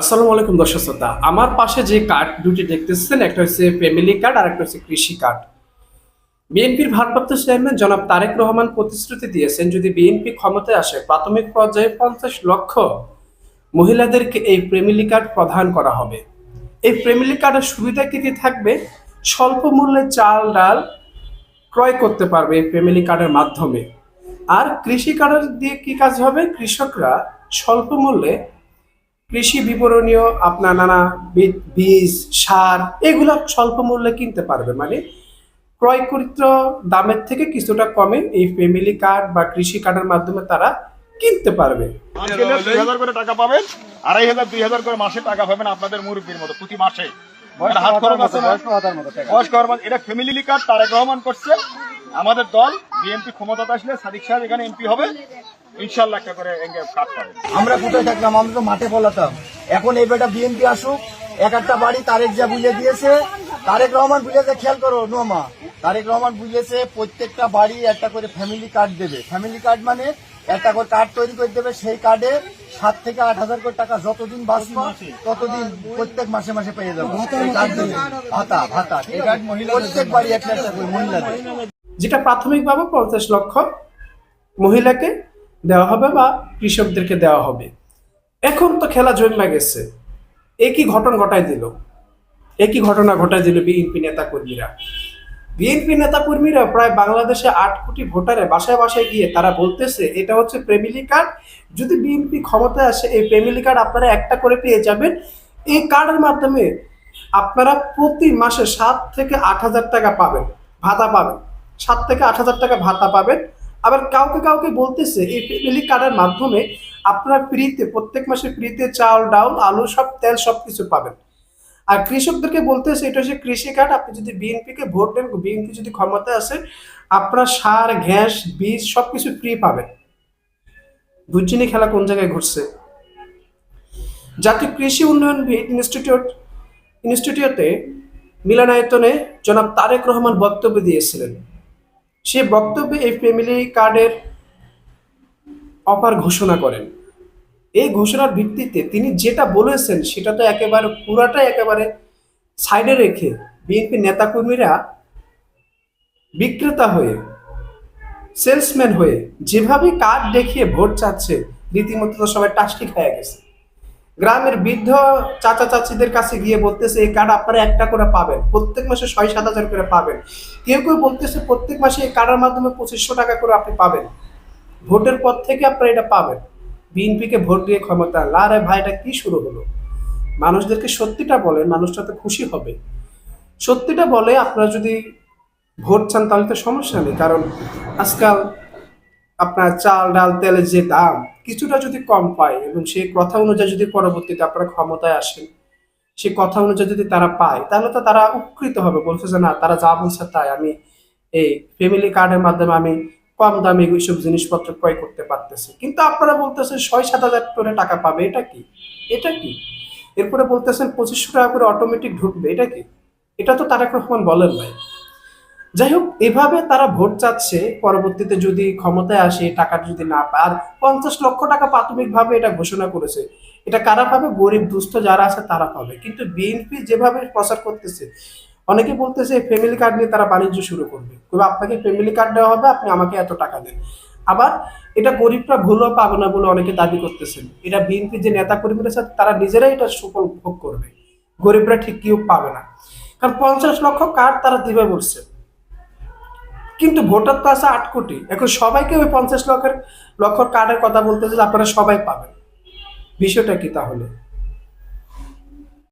আসসালামু আলাইকুম দর্শক শ্রোতা। আমার পাশে যে কার্ড দুটি দেখতেছেন, একটা হচ্ছে ফ্যামিলি কার্ড আর একটা হচ্ছে কৃষি কার্ড বিএনপির ভারপ্রাপ্ত চেয়ারম্যান জনাব তারেক রহমান প্রতিশ্রুতি দিয়েছেন, যদি বিএনপি ক্ষমতায় আসে, প্রাথমিক পর্যায়ে পঞ্চাশ লক্ষ মহিলাদেরকে এই ফ্যামিলি কার্ড প্রদান করা হবে। এই ফ্যামিলি কার্ডের সুবিধা কি কি থাকবে? স্বল্প মূল্যে চাল, ডাল ক্রয় করতে পারবে এই ফ্যামিলি কার্ডের মাধ্যমে। আর কৃষি কার্ডের দিয়ে কি কাজ হবে? কৃষকরা স্বল্প মূল্যে কৃষি বিবরণীয় আপনার নানা বীজ সার এগুলো স্বল্প মূল্যে কিনতে পারবে। মানে ক্রয়কৃত দামের থেকে কিছুটা কমে এই ফ্যামিলি কার্ড বা কৃষি কার্ডের মাধ্যমে তারা কিনতে পারবে। দুই হাজার করে টাকা পাবেন আড়াই হাজার দুই হাজার করে মাসে টাকা পাবেন আপনাদের মুরব্বীর মতো প্রতি মাসে। এটা হাত খরচ আছে বয়স্ক এটা ফ্যামিলি কার্ড তারেক রহমান করছে। আমাদের দল বিএনপি ক্ষমতাতে আসলে সাদিক সাহেব এখানে এমপি হবে। ইনশাল্লাহ একটা করে পাবেন আমরা কোথায় থাকলাম? আমরা তো মাঠে বলাতাম এখন এই বেটা বিএনপি আসুক এক একটা বাড়ি তারেক যা বুঝে দিয়েছে তারেক রহমান বুঝেছে খেয়াল করো নোমা তারেক রহমান বুঝেছে প্রত্যেকটা বাড়ি একটা করে ফ্যামিলি কার্ড দেবে। ফ্যামিলি কার্ড মানে একটা করে কার্ড তৈরি করে দেবে সেই কার্ডে সাত থেকে আট হাজার করে টাকা যতদিন বাঁচবো ততদিন প্রত্যেক মাসে মাসে পেয়ে যাব। এই কার্ড দেবে। ভাতা ভাতা এই কার্ড প্রত্যেক বাড়ি একটা একটা করে মহিলাদের। যেটা প্রাথমিকভাবে পঞ্চাশ লক্ষ মহিলাকে দেওয়া হবে বা কৃষকদেরকে দেওয়া হবে। এখন তো খেলা জন্মে গেছে। একই ঘটনা ঘটাই দিল। একই ঘটনা ঘটাই দিল বিএনপি নেতা কর্মীরা বিএনপি নেতা কর্মীরা প্রায় বাংলাদেশে আট কোটি ভোটারে বাসায় বাসায় গিয়ে তারা বলতেছে, এটা হচ্ছে প্রেমিলি কার্ড। যদি বিএনপি ক্ষমতায় আসে, এই প্রেমিলি কার্ড আপনারা একটা করে পেয়ে যাবেন। এই কার্ডের মাধ্যমে আপনারা প্রতি মাসে সাত থেকে আট হাজার টাকা পাবেন, ভাতা পাবেন। সাত থেকে আট হাজার টাকা ভাতা পাবেন। আবার কাউকে কাউকে বলতেছে, এই ফ্যামিলি কার্ডের মাধ্যমে আপনার ফ্রিতে, প্রত্যেক মাসে ফ্রিতে চাল, ডাল, আলু, সব তেল সব কিছু পাবেন। আর কৃষকদেরকে বলতেছে, এটা হচ্ছে কৃষি কার্ড আপনি যদি বিএনপিকে ভোট দেন বিএনপি যদি ক্ষমতায় আসে আপনার সার, গ্যাস, বীজ সব কিছু ফ্রি পাবেন। বুঝছিনি খেলা কোন জায়গায় ঘুরছে জাতীয় কৃষি উন্নয়ন ইনস্টিটিউট ইনস্টিটিউটে মিলনায়তনে জনাব তারেক রহমান বক্তব্য দিয়েছিলেন। সে বক্তব্যে এই ফ্যামিলি কার্ডের অফার ঘোষণা করেন। এই ঘোষণার ভিত্তিতে তিনি যেটা বলেছেন সেটা তো একেবারে পুরাটাই একেবারে সাইডে রেখে বিএনপি নেতাকর্মীরা বিক্রেতা হয়ে সেলসম্যান হয়ে যেভাবে কার্ড দেখিয়ে ভোট চাচ্ছে, রীতিমতো তো সবাই টাস্টি খেয়ে গেছে। গ্রামের বৃদ্ধ চাচা চাচিদের কাছে গিয়ে বলতেছে, এই কার্ড আপনারা একটা করে পাবেন, প্রত্যেক মাসে ছয়, সাত হাজার করে পাবেন। কেউ কেউ বলতেছে, প্রত্যেক মাসে এই কার্ডের মাধ্যমে পঁচিশশো টাকা করে আপনি পাবেন। ভোটের পর থেকে আপনারা এটা পাবেন। বিএনপিকে ভোট দিয়ে ক্ষমতা আনলা, আরে ভাই, এটা কি শুরু হলো? মানুষদেরকে সত্যিটা বলেন মানুষটা তো খুশি হবে। সত্যিটা বলে, আপনারা যদি ভোট চান তাহলে তো সমস্যা নেই, কারণ আজকাল আপনার চাল, ডাল তেলের যে দাম কিছুটা যদি কম পায় এবং সেই কথা অনুযায়ী যদি পরবর্তীতে আপনারা ক্ষমতায় আসেন, সেই কথা অনুযায়ী যদি তারা পায়, তাহলে তো তারা উপকৃত হবে। বলছে যে, না, তারা যা বলছে তাই। আমি এই ফ্যামিলি কার্ডের মাধ্যমে আমি কম দামে এইসব জিনিসপত্র ক্রয় করতে পারতেছি। কিন্তু আপনারা বলতেছেন ছয় সাত হাজার করে টাকা পাবে। এটা কি? এটা কি? এরপরে বলতেছেন, পঁচিশশো টাকা করে অটোমেটিক ঢুকবে। এটা কি? এটা তো তারেক রহমান বলেন ভাই যাই হোক, এভাবে তারা ভোট চাচ্ছে। পরবর্তীতে যদি ক্ষমতায় আসে, টাকাটা যদি না পায়, আর পঞ্চাশ লক্ষ টাকা প্রাথমিকভাবে এটা ঘোষণা করেছে। এটা কারা পাবে? গরিব, দুস্থ যারা আছে তারা পাবে। কিন্তু বিএনপি যেভাবে প্রচার করতেছে, অনেকে বলতেছে ফ্যামিলি কার্ড নিয়ে তারা বাণিজ্য শুরু করবে। তবে আপনাকে ফ্যামিলি কার্ড দেওয়া হবে, আপনি আমাকে এত টাকা দেন। আবার এটা গরিবরা ভুলও পাবে না বলে অনেকে দাবি করতেছেন। এটা বিএনপি যে নেতা কর্মীরা আছে, তারা নিজেরাই এটা সুফল ভোগ করবে। গরিবরা ঠিক কেউ পাবে না। কারণ পঞ্চাশ লক্ষ কার্ড তারা দিবে বলছে? কিন্তু ভোটার তো আছে আট কোটি। এখন সবাইকে ওই পঞ্চাশ লক্ষের লক্ষ কার্ডের কথা বলতেছে আপনারা সবাই পাবেন। বিষয়টা কি তাহলে?